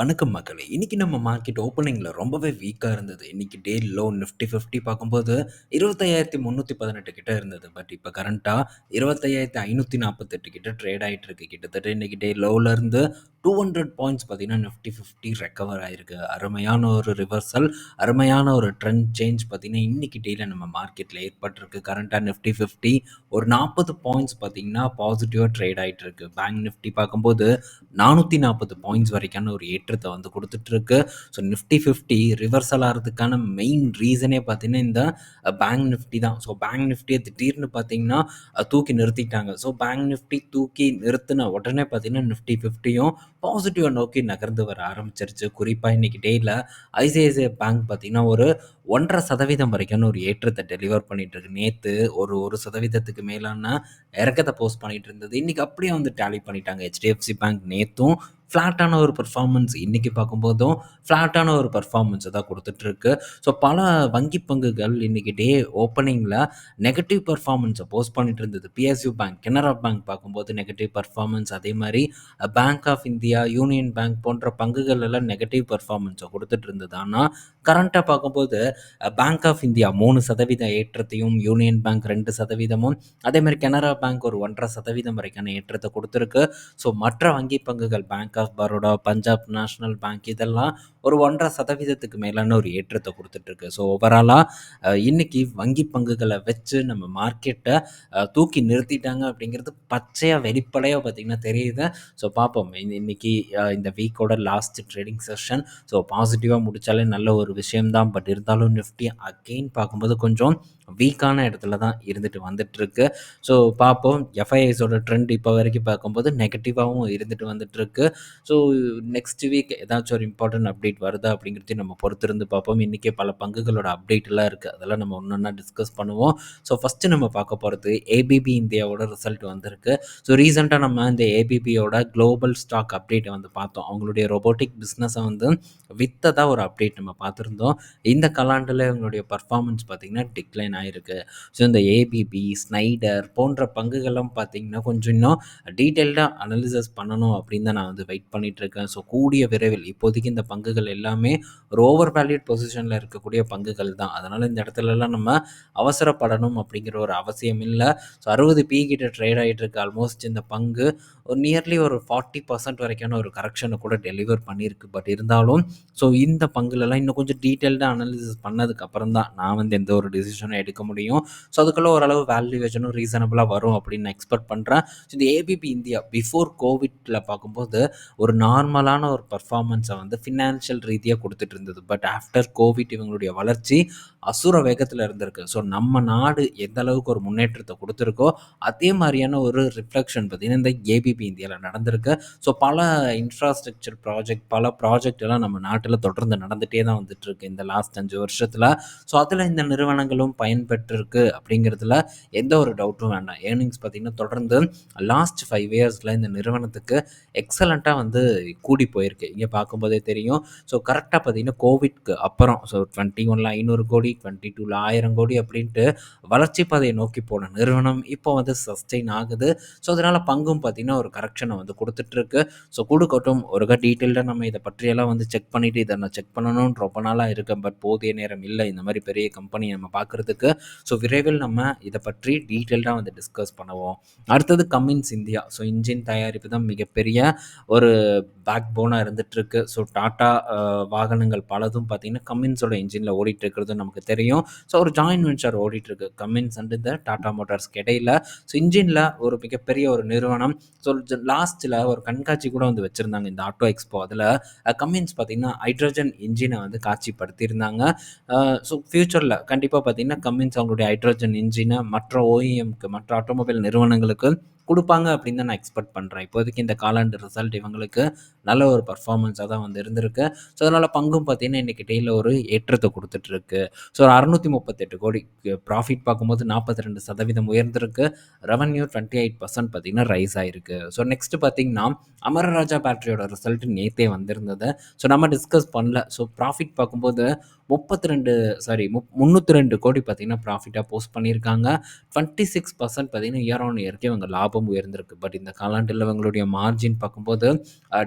வணக்கம் மக்களே! இன்றைக்கி நம்ம மார்க்கெட் ஓப்பனிங்கில் ரொம்பவே வீக்காக இருந்தது. இன்றைக்கி டே லோ நிஃப்டி 50 பார்க்கும்போது 25,318 கிட்ட இருந்தது. பட் இப்போ கரண்ட்டாக இருபத்தையாயிரத்தி ஐநூற்றி நாற்பத்தெட்டு கிட்ட ட்ரேட் ஆகிட்டு இருக்கு. கிட்டத்தட்ட இன்றைக்கி டே லோவிலேருந்து டூ ஹண்ட்ரட் பாயிண்ட்ஸ் பார்த்தீங்கன்னா, நிஃப்டி 50 ரெக்கவர் ஆகிருக்கு அருமையான ஒரு ரிவர்சல், அருமையான ஒரு ட்ரெண்ட் சேஞ்ச் பார்த்தீங்கன்னா, இன்றைக்கி டேயில் நம்ம மார்க்கெட்டில் ஏற்பட்டிருக்கு. கரண்ட்டாக நிஃப்டி 50 ஒரு 40 பாயிண்ட்ஸ் பார்த்தீங்கன்னா, பாசிட்டிவாக ட்ரேட் ஆயிட்டு இருக்கு. பேங்க் நிஃப்டி பார்க்கும்போது 440 பாயிண்ட்ஸ் வரைக்கான ஒரு ஏற்றத்தை வந்து கொடுத்துட்ருக்கு இருக்கு. ஸோ நிஃப்டி 50 ரிவர்சல் ஆகிறதுக்கான மெயின் ரீசனே பார்த்தீங்கன்னா, இந்த பேங்க் நிஃப்டி தான். ஸோ பேங்க் நிஃப்டியை திடீர்னு பார்த்தீங்கன்னா, தூக்கி நிறுத்திட்டாங்க. ஸோ பேங்க் நிஃப்டி தூக்கி நிறுத்தின உடனே பார்த்தீங்கன்னா, நிஃப்டி ஃபிஃப்டியும் பாசிட்டிவாக நோக்கி நகர்ந்து வர ஆரம்பிச்சிருச்சு. குறிப்பாக இன்றைக்கி டேயில் ஐசிஐசிஐ பேங்க் பார்த்தீங்கன்னா, ஒரு ஒன்றரை சதவீதம் வரைக்கும் ஒரு ஏற்றத்தை டெலிவர் பண்ணிட்டு இருக்கு. நேற்று ஒரு ஒரு சதவீதத்துக்கு மேலான இறக்கத்தை போஸ்ட் பண்ணிட்டு இருந்தது. இன்னைக்கு அப்படியே வந்து டேலி பண்ணிட்டாங்க. ஹெச்டிஎஃப்சி பேங்க் நேற்றும் ஃப்ளாட்டான ஒரு பர்ஃபார்மன்ஸ் இன்றைக்கி பார்க்கும்போதும் ஃப்ளாட்டான ஒரு பர்ஃபார்மன்ஸை தான் கொடுத்துட்ருக்கு ஸோ பல வங்கி பங்குகள் இன்னைக்கு டே ஓப்பனிங்கில் நெகட்டிவ் பர்ஃபார்மன்ஸை போஸ்ட் பண்ணிட்டு இருந்தது. பிஎஸ்யூ பேங்க், கனரா பேங்க் பார்க்கும்போது நெகட்டிவ் பர்ஃபார்மன்ஸ் அதே மாதிரி Bank of India, Union Bank போன்ற பங்குகள் எல்லாம் நெகட்டிவ் பர்ஃபார்மன்ஸை கொடுத்துட்டு இருந்தது. ஆனால் கரண்ட்டாக பார்க்கும்போது பேங்க் ஆஃப் இந்தியா மூணு சதவீத ஏற்றத்தையும், யூனியன் பேங்க் 2%மும் அதே பேங்க் ஒரு 1.5% வரைக்கான ஏற்றத்தை கொடுத்துருக்கு ஸோ மற்ற வங்கி பங்குகள் Bank of Baroda, Punjab National Bank இதெல்லாம் ஒரு ஒன்றரை சதவீதத்துக்கு மேலான ஒரு ஏற்றத்தை கொடுத்துட்ருக்கு ஸோ ஓவராலாக இன்றைக்கி இன்னைக்கு வங்கி பங்குகளை வச்சு நம்ம மார்க்கெட்டை தூக்கி நிறுத்திட்டாங்க அப்படிங்கிறது பச்சையாக வெளிப்படையாக பார்த்திங்கன்னா தெரியுது. ஸோ பார்ப்போம். இன் இன்னைக்கு இந்த வீக்கோட லாஸ்ட் ட்ரேடிங் செஷன். ஸோ பாசிட்டிவாக முடித்தாலே நல்ல ஒரு விஷயம் தான். பட் இருந்தாலும் நிஃப்டி அகெயின் பார்க்கும்போது கொஞ்சம் வீக்கான இடத்துல தான் இருந்துட்டு வந்துட்டுருக்கு. ஸோ பார்ப்போம். எஃப்ஐஎஸோட ட்ரெண்ட் இப்போ வரைக்கும் பார்க்கும்போது நெகட்டிவாகவும் இருந்துட்டு வந்துட்டுருக்கு. ஸோ நெக்ஸ்ட் வீக் ஏதாச்சும் ஒரு இம்பார்ட்டன்ட் அப்டேட் வருதா அப்படிங்கிறதையும் நம்ம பொறுத்திருந்து பார்ப்போம். இன்றைக்கே பல பங்குகளோட அப்டேட்லாம் இருக்குது அதெல்லாம் நம்ம ஒன்றா டிஸ்கஸ் பண்ணுவோம். ஸோ ஃபர்ஸ்ட்டு நம்ம பார்க்க போகிறது ஏபிபி இந்தியாவோட ரிசல்ட் வந்திருக்கு. ஸோ ரீசெண்டாக நம்ம இந்த ஏபிபியோட குளோபல் ஸ்டாக் அப்டேட்டை வந்து பார்த்தோம். அவங்களுடைய ரொபோட்டிக் பிஸ்னஸை வந்து வித்ததாக ஒரு அப்டேட் நம்ம பார்த்துருந்தோம் இந்த கலாண்டில் அவங்களுடைய பர்ஃபார்மன்ஸ் பார்த்தீங்கன்னா, டிக்ளைன் ஆயிருக்கு. ஸோ இந்த ஏபிபி, ஸ்னைடர் போன்ற பங்குகள்லாம் பார்த்தீங்கன்னா, கொஞ்சம் இன்னும் டீட்டெயில்டாக அனலிசஸ் பண்ணணும் அப்படின்னு தான் நான் வந்து வெயிட் பண்ணிட்டு இருக்கேன். ஸோ கூடிய விரைவில் இப்போதைக்கு இந்த பங்குகள் எல்லாமே ஒரு ஓவர் வேல்யூட் பொசிஷனில் இருக்கக்கூடிய பங்குகள் தான். அதனால் இந்த இடத்துலலாம் நம்ம அவசரப்படணும் அப்படிங்கிற ஒரு அவசியம் இல்லை ஸோ 60 பி கிட்ட ட்ரேட் ஆயிட்டு இருக்கு. ஆல்மோஸ்ட் இந்த பங்கு ஒரு நியர்லி ஒரு 40% வரைக்கான ஒரு கரெக்ஷனை கூட டெலிவர் பண்ணியிருக்கு. பட் இருந்தாலும் ஸோ இந்த பங்குலலாம் இன்னும் கொஞ்சம் டீட்டெயில்டாக அனலைசிஸ் பண்ணதுக்கு அப்புறம் தான் நான் வந்து எந்த ஒரு டிசிஷனும் எடுக்க முடியும். ஸோ அதுக்குள்ள ஓரளவு வேல்யூவேஷனும் ரீசனபிளாக வரும் அப்படின்னு நான் எக்ஸ்பெக்ட் பண்ணுறேன் ஸோ இந்த ஏபிபி இந்தியா பிஃபோர் கோவிட்ல பார்க்கும்போது ஒரு நார்மலான ஒரு பர்ஃபார்மன்ஸை வந்து ஃபினான்ஷியல் ரீதியாக கொடுத்துட்டு இருந்தது. பட் ஆஃப்டர் கோவிட் இவங்களுடைய வளர்ச்சி அசுர வேகத்தில் இருந்திருக்கு. ஸோ நம்ம நாடு எந்த அளவுக்கு ஒரு முன்னேற்றத்தை கொடுத்துருக்கோ அதே மாதிரியான ஒரு ரிஃப்ளெக்ஷன் பார்த்தீங்கன்னா, இந்த ஏபிபி இந்தியாவில் நடந்திருக்கு. ஸோ பல இன்ஃப்ராஸ்ட்ரக்சர் ப்ராஜெக்ட், பல ப்ராஜெக்ட் எல்லாம் நம்ம நாட்டில் தொடர்ந்து நடந்துகிட்டே தான் வந்துட்டுருக்கு இந்த லாஸ்ட் அஞ்சு வருஷத்தில் ஸோ அதில் இந்த நிறுவனங்களும் பயன்பெற்றிருக்கு அப்படிங்கிறதுல எந்த ஒரு டவுட்டும் வேண்டாம். ஏர்னிங்ஸ் பார்த்தீங்கன்னா, தொடர்ந்து லாஸ்ட் ஃபைவ் இயர்ஸில் இந்த நிறுவனத்துக்கு எக்ஸலண்ட்டாக வந்து கூடி போயிருக்கு. இங்கே பார்க்கும்போதே தெரியும். ஸோ கரெக்டாக பார்த்தீங்கன்னா, கோவிட்க்கு அப்புறம் ஸோ 21ல 500 கோடி, 22ல 1000 கோடி அப்படின்ட்டு வளர்ச்சி பாதையை நோக்கி போன நிறுவனம் இப்போ வந்து சஸ்டெயின் ஆகுது. ஸோ அதனால் பங்கும் பார்த்தீங்கன்னா, ஒரு கரெக்ஷனை வந்து கொடுத்துட்ருக்கு ஸோ கொடுக்கட்டும் ஒருக்கா டீட்டெயில்டாக நம்ம இதை பற்றியெல்லாம் வந்து செக் பண்ணிவிட்டு இதை நான் செக் பண்ணணும்னு ரொம்ப நாளாக இருக்கேன். பட் போதிய நேரம் இல்லை இந்த மாதிரி பெரிய கம்பெனி நம்ம பார்க்கறதுக்கு. ஸோ விரைவில் நம்ம இதை பற்றி டீட்டெயில்டாக வந்து டிஸ்கஸ் பண்ணுவோம். அடுத்தது கம்மின்ஸ் இந்தியா. ஸோ இன்ஜின் தயாரிப்பு தான் மிகப்பெரிய ஒரு பேக் போனாக இருந்துட்டுருக்கு. ஸோ டாட்டா வாகனங்கள் பலதும் பார்த்தீங்கன்னா, கம்மின்ஸோட இன்ஜினில் ஓடிட்டு இருக்கிறது நமக்கு தெரியும். ஸோ ஒரு ஜாயின் வென்ச்சர் ஓடிட்டுருக்கு. கம்மின்ஸ் அண்ட் இந்த டாட்டா மோட்டார்ஸ்க்கு இடையில. ஸோ இன்ஜினில் ஒரு மிகப்பெரிய ஒரு நிறுவனம். ஸோ ஜ ஒரு கண்காட்சி கூட வந்து வச்சுருந்தாங்க இந்த ஆட்டோ எக்ஸ்போ. அதில் கம்மின்ஸ் பார்த்தீங்கன்னா, ஹைட்ரஜன் இன்ஜினை வந்து காட்சிப்படுத்தியிருந்தாங்க. ஸோ ஃப்யூச்சரில் கண்டிப்பாக பார்த்தீங்கன்னா, கம்மின்ஸ் அவங்களுடைய ஹைட்ரஜன் இன்ஜினை மற்ற ஓஇஎம்க்கு மற்ற ஆட்டோமொபைல் நிறுவனங்களுக்கு கொடுப்பாங்க அப்படின்னு தான் நான் எக்ஸ்பெக்ட் பண்ணுறேன் இப்போதைக்கு இந்த காலாண்டு ரிசல்ட் இவங்களுக்கு நல்ல ஒரு பர்ஃபார்மன்ஸாக தான் வந்து இருந்திருக்கு. ஸோ அதனால் பங்கும் பார்த்தீங்கன்னா, இன்றைக்கி டேல ஒரு ஏற்றத்தை கொடுத்துட்ருக்கு ஸோ ஒரு 638 கோடி ப்ராஃபிட் பார்க்கும்போது 42% உயர்ந்திருக்கு. ரெவன்யூ டுவெண்ட்டி எயிட் பர்சன்ட் பார்த்தீங்கன்னா, ரைஸ் ஆயிருக்கு. ஸோ நெக்ஸ்ட் பார்த்தீங்கன்னா, அமரராஜா பேட்டரியோட ரிசல்ட் நேத்தே வந்திருந்தது. ஸோ நம்ம டிஸ்கஸ் பண்ணல. ஸோ ப்ராஃபிட் பார்க்கும்போது 32 சாரி முப் 302 கோடி பார்த்தீங்கன்னா, ப்ராஃபிட்டாக போஸ்ட் பண்ணியிருக்காங்க. 26% பார்த்தீங்கன்னா, இயர் ஆன் இயர்க்கு இவங்க லாபம் ரொம்பவும் உயர்ந்திருக்கு. பட் இந்த காலாண்டில் இவங்களுடைய மார்ஜின் பார்க்கும்போது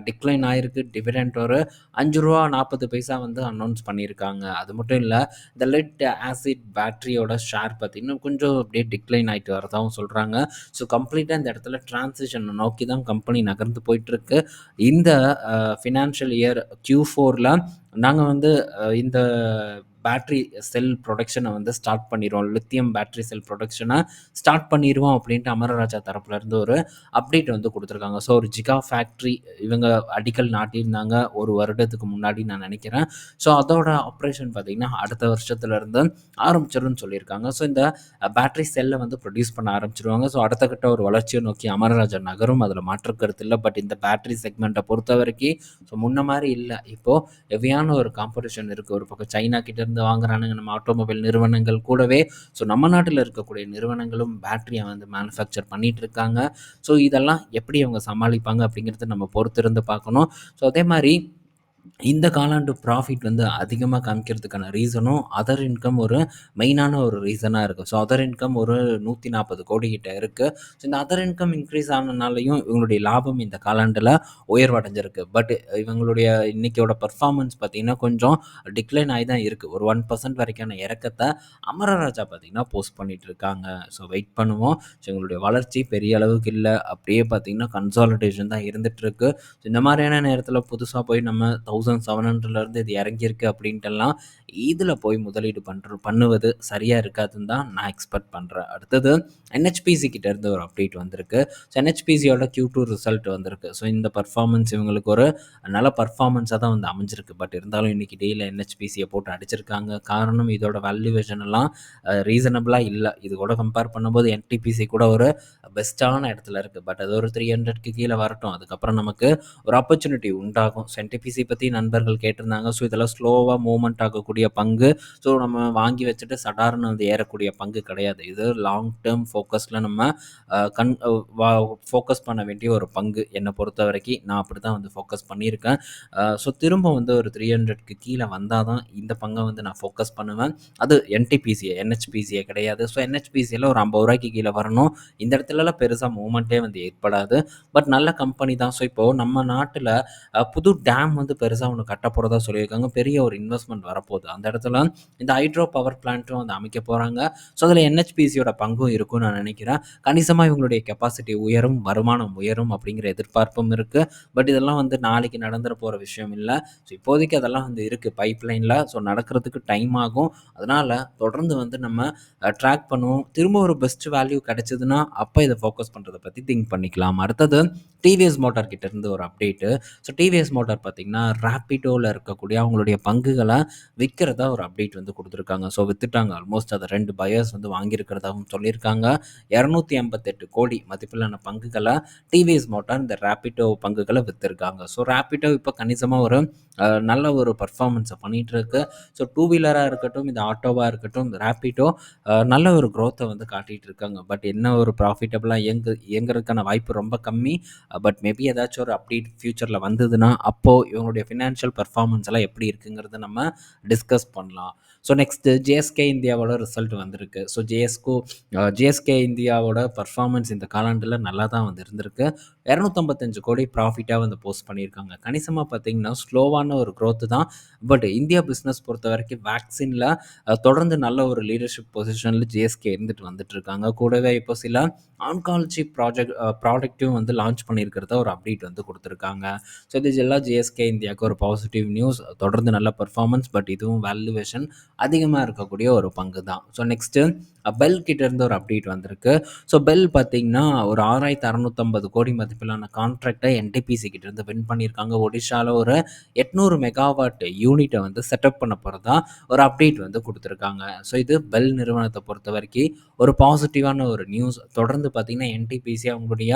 டிக்ளைன் ஆயிருக்கு. டிவிடெண்ட் ஒரு அஞ்சு ரூபா நாற்பது பைசா வந்து அனௌன்ஸ் பண்ணியிருக்காங்க. அது மட்டும் இல்லை இந்த லெட் ஆசிட் பேட்டரியோட ஷேர் பார்த்திங்கன்னா கொஞ்சம் அப்படியே டிக்ளைன் ஆகிட்டு வரதாகவும் சொல்கிறாங்க ஸோ கம்ப்ளீட்டாக இந்த இடத்துல டிரான்சிஷன் நோக்கி தான் கம்பெனி நகர்ந்து போயிட்டுருக்கு. இந்த ஃபினான்ஷியல் இயர் க்யூ ஃபோரில் நாங்கள் வந்து இந்த பேட்ரி செல் ப்ரொடக்ஷனை வந்து ஸ்டார்ட் பண்ணிடுவோம் லித்தியம் பேட்ரி செல் ப்ரொடக்ஷனை ஸ்டார்ட் பண்ணிடுவோம் அப்படின்ட்டு அமரராஜா தரப்புல இருந்து ஒரு அப்டேட் வந்து கொடுத்துருக்காங்க. ஸோ ஒரு ஜிகா ஃபேக்ட்ரி இவங்க அடிக்கல் நாட்டியிருந்தாங்க. ஒரு வருடத்துக்கு முன்னாடி நான் நினைக்கிறேன். ஸோ அதோட ஆப்ரேஷன் பார்த்திங்கன்னா அடுத்த வருஷத்துலேருந்து ஆரம்பிச்சிடும்னு சொல்லியிருக்காங்க. ஸோ இந்த பேட்டரி செல்லை வந்து ப்ரொடியூஸ் பண்ண ஆரம்பிச்சிருவாங்க. ஸோ அடுத்த கட்ட ஒரு வளர்ச்சியை நோக்கி அமரராஜா நகரும். அதில் மாற்று கருத்து இல்லை. பட் இந்த பேட்டரி செக்மெண்ட்டை பொறுத்த வரைக்கும் ஸோ முன்ன மாதிரி இல்லை. இப்போது ஹெவியான ஒரு காம்படிஷன் இருக்குது ஒரு பக்கம் சைனா கிட்ட இருந்து வாங்குறானுங்க. நம்ம ஆட்டோமொபைல் நிறுவனங்கள் கூடவே. ஸோ நம்ம நாட்டில் இருக்கக்கூடிய நிறுவனங்களும் பேட்டரியை வந்து மேனுஃபேக்சர் பண்ணிட்டு இருக்காங்க ஸோ இதெல்லாம் எப்படி அவங்க சமாளிப்பாங்க அப்படிங்கிறத நம்ம பொறுத்திருந்து பார்க்கணும். ஸோ அதே மாதிரி இந்த காலாண்டு ப்ராஃபிட் வந்து அதிகமாக காமிக்கிறதுக்கான ரீசனும் அதர் இன்கம் ஒரு மெயினான ஒரு ரீசனாக இருக்குது ஸோ அதர் இன்கம் ஒரு நூற்றி நாற்பது கோடி கிட்ட இருக்குது ஸோ இந்த அதர் இன்கம் இன்க்ரீஸ் ஆனனாலையும் இவங்களுடைய லாபம் இந்த காலாண்டில் உயர்வடைஞ்சிருக்கு. பட் இவங்களுடைய இன்னைக்கோட பர்ஃபார்மன்ஸ் பார்த்திங்கன்னா கொஞ்சம் டிக்ளைன் ஆகி தான் இருக்குது ஒரு ஒன் பர்சன்ட் வரைக்கான இறக்கத்தை அமரராஜா பார்த்திங்கன்னா போஸ்ட் பண்ணிட்டு இருக்காங்க. ஸோ வெயிட் பண்ணுவோம். ஸோ இவங்களுடைய வளர்ச்சி பெரிய அளவுக்கு இல்லை. அப்படியே பார்த்திங்கன்னா கன்சாலிடேஷன் தான் இருந்துகிட்ருக்கு ஸோ இந்த மாதிரியான நேரத்தில் புதுசாக போய் நம்ம தௌசண்ட் செவன் ஹண்ட்ரட்லேருந்து இது இறங்கியிருக்கு அப்படின்ட்டுலாம் இதில் போய் முதலீடு பண்ணுற பண்ணுவது சரியாக இருக்காதுன்னு தான் நான் எக்ஸ்பெக்ட் பண்ணுறேன் அடுத்தது என்ஹெச்பிசி கிட்டேருந்து ஒரு அப்டேட் வந்திருக்கு. ஸோ என்ஹெச்பிசியோட கியூ டூ ரிசல்ட் வந்திருக்கு. ஸோ இந்த பர்ஃபார்மன்ஸ் இவங்களுக்கு ஒரு நல்ல பர்ஃபார்மன்ஸாக தான் வந்து அமைஞ்சிருக்கு. பட் இருந்தாலும் இன்றைக்கி டெய்லியில் என்ஹெச்பிசியை போட்டு அடிச்சிருக்காங்க. காரணம் இதோட வேல்யூவேஷன் எல்லாம் ரீசனபிளாக இல்லை. இது கூட கம்பேர் பண்ணும்போது என்டிபிசி கூட ஒரு பெஸ்ட்டான இடத்துல இருக்குது பட் அது ஒரு த்ரீ ஹண்ட்ரட்க்கு கீழே வரட்டும். அதுக்கப்புறம் நமக்கு ஒரு ஆப்பர்ச்சுனிட்டி உண்டாகும். ஸோ என்டிபிசி பற்றி நண்பர்கள் கேட்டிருந்தாங்க. ஸோ இதெல்லாம் ஸ்லோவாக மூவ்மெண்ட் ஆகக்கூடிய பங்கு. ஸோ நம்ம வாங்கி வச்சுட்டு சடார்னு வந்து ஏறக்கூடிய பங்கு கிடையாது. இது லாங் டேர்ம் ஃபோக்கஸில் நம்ம கண் ஃபோக்கஸ் பண்ண வேண்டிய ஒரு பங்கு. என்னை பொறுத்த வரைக்கும் நான் அப்படி தான் வந்து ஃபோக்கஸ் பண்ணியிருக்கேன். ஸோ திரும்ப வந்து ஒரு த்ரீ ஹண்ட்ரட்க்கு கீழே வந்தால் தான் இந்த பங்கை வந்து நான் ஃபோக்கஸ் பண்ணுவேன். அது என்டிபிசியை என்ஹெச்பிசியை கிடையாது. ஸோ என்ஹெச்பிசியில் ஒரு ஐம்பது ரூபாய்க்கு கீழே வரணும். இந்த இடத்துலலாம் பெருசாக மூமெண்ட்டே வந்து ஏற்படாது. பட் நல்ல கம்பெனி தான். ஸோ இப்போது நம்ம நாட்டில் புது டேம் வந்து பெருசாக பெருசாக ஒன்று கட்ட போகிறதா சொல்லியிருக்காங்க. பெரிய ஒரு இன்வெஸ்ட்மெண்ட் வரப்போகுது. அந்த இடத்துல இந்த ஹைட்ரோ பவர் பிளான்ட்டும் வந்து அமைக்க போகிறாங்க ஸோ அதில் என்ஹெச்பிசியோட பங்கும் இருக்கும்னு நான் நினைக்கிறேன். கணிசமாக இவங்களுடைய கெப்பாசிட்டி உயரும் வருமானம் உயரும் அப்படிங்கிற எதிர்பார்ப்பும் இருக்குது பட் இதெல்லாம் வந்து நாளைக்கு நடந்துட போகிற விஷயம் இல்லை. ஸோ இப்போதைக்கு அதெல்லாம் வந்து இருக்குது பைப்லைனில் ஸோ நடக்கிறதுக்கு டைம் ஆகும். அதனால் தொடர்ந்து வந்து நம்ம ட்ராக் பண்ணுவோம். திரும்ப ஒரு பெஸ்ட் வேல்யூ கிடைச்சதுன்னா அப்போ இதை ஃபோக்கஸ் பண்ணுறதை பற்றி திங்க் பண்ணிக்கலாம். அடுத்தது டிவிஎஸ் மோட்டார் கிட்ட இருந்து ஒரு அப்டேட்டு ஸோ டிவிஎஸ் மோட்டார் பார்த்தீங்கன்னா ரேப்பிடோவில் இருக்கக்கூடிய அவங்களுடைய பங்குகளை விற்கிறதா ஒரு அப்டேட் வந்து கொடுத்துருக்காங்க. ஸோ வித்துட்டாங்க. ஆல்மோஸ்ட் அதை ரெண்டு பயர்ஸ் வந்து வாங்கியிருக்கிறதாகவும் சொல்லியிருக்காங்க. இரநூத்தி எண்பத்தெட்டு கோடி மதிப்பிலான பங்குகளை டிவிஎஸ் மோட்டார் இந்த ரேப்பிடோ பங்குகளை விற்றுருக்காங்க ஸோ ரேப்பிடோ இப்போ கணிசமாக ஒரு நல்ல ஒரு பர்ஃபார்மன்ஸை பண்ணிகிட்டு இருக்கு ஸோ டூ வீலராக இருக்கட்டும் இந்த ஆட்டோவாக இருக்கட்டும் இந்த ரேப்பிடோ நல்ல ஒரு க்ரோத்தை வந்து காட்டிகிட்டு இருக்காங்க பட் என்ன ஒரு ப்ராஃபிட்டபுளாக இயங்கு இயங்குறதுக்கான வாய்ப்பு ரொம்ப கம்மி. பட் மேபி ஏதாச்சும் ஒரு அப்டேட் ஃப்யூச்சரில் வந்ததுன்னா அப்போது இவங்களுடைய ஃபினான்ஷியல் பர்ஃபார்மன்ஸ் எல்லாம் எப்படி இருக்குங்கிறத நம்ம டிஸ்கஸ் பண்ணலாம். ஸோ நெக்ஸ்ட்டு ஜேஎஸ்கே இந்தியாவோட ரிசல்ட் வந்திருக்கு. ஸோ ஜேஎஸ்கோ ஜேஎஸ்கே இந்தியாவோட பர்ஃபார்மன்ஸ் இந்த காலாண்டில் நல்லா தான் வந்து இருந்திருக்கு இரநூத்தம்பத்தஞ்சு கோடி ப்ராஃபிட்டாக வந்து போஸ்ட் பண்ணியிருக்காங்க. கணிசமாக பார்த்தீங்கன்னா ஸ்லோவான ஒரு க்ரோத்து தான். பட் இந்தியா பிஸ்னஸ் பொறுத்த வரைக்கும் வேக்சினில் தொடர்ந்து நல்ல ஒரு லீடர்ஷிப் பொசிஷனில் ஜிஎஸ்கே இருந்துட்டு வந்துட்டு இருக்காங்க கூடவே இப்போ சில ஆன்காலஜி ப்ராஜெக்ட் ப்ராடக்ட்டும் வந்து லான்ச் பண்ணியிருக்கிறத ஒரு அப்டேட் வந்து கொடுத்துருக்காங்க. ஸோ இது எல்லாம் ஜிஎஸ்கே இந்தியாவுக்கு ஒரு பாசிட்டிவ் நியூஸ் தொடர்ந்து நல்ல பர்ஃபார்மன்ஸ் பட் இதுவும் வேல்யூவேஷன் அதிகமாக இருக்கக்கூடிய ஒரு பங்கு தான். ஸோ நெக்ஸ்ட்டு பெல் கிட்டேருந்து ஒரு அப்டேட் வந்திருக்கு. ஸோ பெல் பார்த்தீங்கன்னா ஒரு ஆறாயிரத்து அறநூற்றம்பது கோடி மதிப்பிலான கான்ட்ராக்டை என்டிபிசி கிட்டேருந்து வின் பண்ணியிருக்காங்க. ஒடிஷாவில் ஒரு எட்நூறு மெகாவாட் யூனிட்டை வந்து செட்டப் பண்ண போகிறதா ஒரு அப்டேட் வந்து கொடுத்துருக்காங்க. ஸோ இது பெல் நிறுவனத்தை பொறுத்த வரைக்கும் ஒரு பாசிட்டிவான ஒரு நியூஸ் தொடர்ந்து பார்த்தீங்கன்னா என்டிபிசி அவங்களுடைய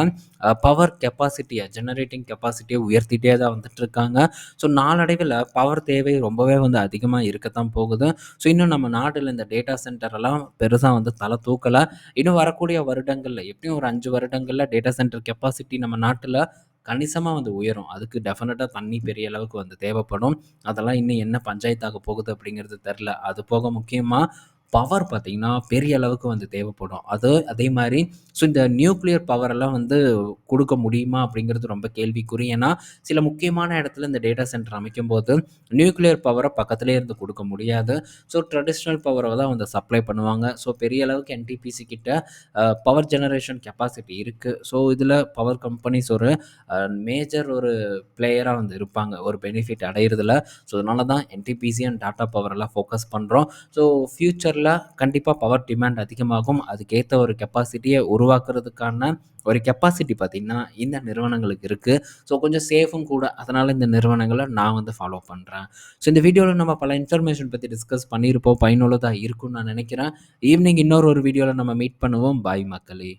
பவர் கெப்பாசிட்டியை ஜெனரேட்டிங் கெப்பாசிட்டியை உயர்த்திட்டே தான் வந்துட்டுருக்காங்க. ஸோ நாளடைவில் பவர் தேவை ரொம்பவே வந்து அதிகமாக இருக்கத்தான் போகுது. ஸோ இன்னும் நம்ம நாட்டில் இந்த டேட்டா சென்டர் எல்லாம் பெருசாக வந்து தலை தூக்கலை. இன்னும் வரக்கூடிய வருடங்களில் எப்படியும் ஒரு அஞ்சு வருடங்களில் டேட்டா சென்டர் கெப்பாசிட்டி நம்ம நாட்டில் கணிசமாக வந்து உயரும். அதுக்கு டெஃபினட்டாக தண்ணி பெரிய அளவுக்கு வந்து தேவைப்படும். அதெல்லாம் இன்னும் என்ன பஞ்சாயத்தாக போகுது அப்படிங்கிறது தெரில அது போக முக்கியமாக பவர் பார்த்திங்கன்னா பெரிய அளவுக்கு வந்து தேவைப்படும். அது அதே மாதிரி ஸோ இந்த நியூக்ளியர் பவரெல்லாம் வந்து கொடுக்க முடியுமா? அப்படிங்கிறது ரொம்ப கேள்விக்குறி. ஏன்னா, சில முக்கியமான இடத்துல இந்த டேட்டா சென்டர் அமைக்கும்போது, நியூக்ளியர் பவரை பக்கத்துலேயே இருந்து கொடுக்க முடியாது. ஸோ ட்ரெடிஷ்னல் பவரை தான் வந்து சப்ளை பண்ணுவாங்க. ஸோ பெரிய அளவுக்கு என்டிபிசி கிட்ட பவர் ஜெனரேஷன் கெப்பாசிட்டி இருக்குது ஸோ இதில் பவர் கம்பெனிஸ் ஒரு மேஜர் ஒரு பிளேயராக வந்து இருப்பாங்க. ஒரு பெனிஃபிட் அடையிறதுல ஸோ அதனால தான் என்டிபிசி அண்ட் டாட்டா பவரெல்லாம் ஃபோக்கஸ் பண்ணுறோம் ஸோ ஃப்யூச்சர் ஃபியூச்சர்ல கண்டிப்பாக பவர் டிமாண்ட் அதிகமாகும். அதுக்கேற்ற ஒரு கெப்பாசிட்டியை உருவாக்குறதுக்கான ஒரு கெப்பாசிட்டி பார்த்திங்கன்னா இந்த நிறுவனங்களுக்கு இருக்குது ஸோ கொஞ்சம் சேஃபும் கூட. அதனால் இந்த நிறுவனங்களை நான் வந்து ஃபாலோ பண்ணுறேன் ஸோ இந்த வீடியோவில் நம்ம பல இன்ஃபர்மேஷன் பற்றி டிஸ்கஸ் பண்ணியிருப்போம். பயனுள்ளதாக இருக்கும்னு நான் நினைக்கிறேன் ஈவினிங் இன்னொரு ஒரு வீடியோவில் நம்ம மீட் பண்ணுவோம். பாய் மக்களே!